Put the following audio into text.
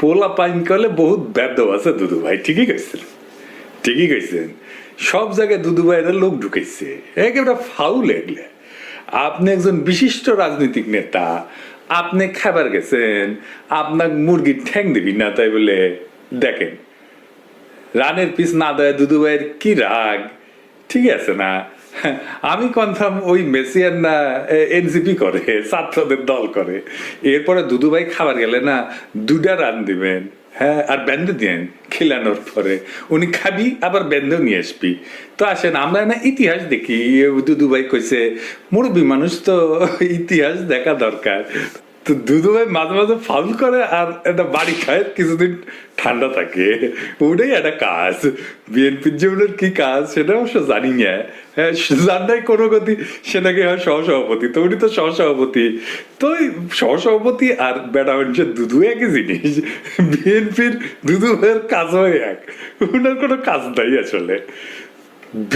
পোলা পাইন করলে বহুত ব্যর্থ আছে দুদু ভাই, ঠিকই কইছেন। ঠিকই কইছেন। সব জায়গায় দুদু ভাইয়ের লোক ঢুকেছে একেবারে ফাউল এগুলো। আপনি একজন বিশিষ্ট রাজনৈতিক নেতা, আপনি খাবার গেছেন আপনার মুরগির ঠ্যাং দিবি না তাই বলে দেখেন। রানের পিস না দেয় দুদু ভাইয়ের কি রাগ? ঠিক আছে না? আমি কনফার্ম ওই মেসিয়ান না এনসিপি করে, ছাত্রদের দল করে। এরপরে দুদু ভাই খাবার গেলে না দুটা রান দিবেন হ্যাঁ আর ব্যান্ডে দিন খিলানোর পরে। উনি খাবি, আবার ব্যান্ডেও নিয়ে আসবি। তো আসেন, আমরা না ইতিহাস দেখি। দুদু ভাই কইছে, মুরব্বী মানুষ তো ইতিহাস দেখা দরকার। তো দুদু ভাই মাঝে মাঝে করে আর বাড়ি খায়, কিছুদিন ঠান্ডা থাকে। ওটাই একটা কাজ। বিএনপির জীবনের কি কাজ সেটা অবশ্য জানি না। হ্যাঁ জানাই কোনো গতি সেটাকে হয় সহসভাপতি, তো উনি তো সহসভাপতি। তো সহসভাপতি আর বেটা মানুষের দুধু একই জিনিস। বিএনপির দুধু ভাইয়ের কাজও এক। ওনার কোনো কাজ নাই আসলে।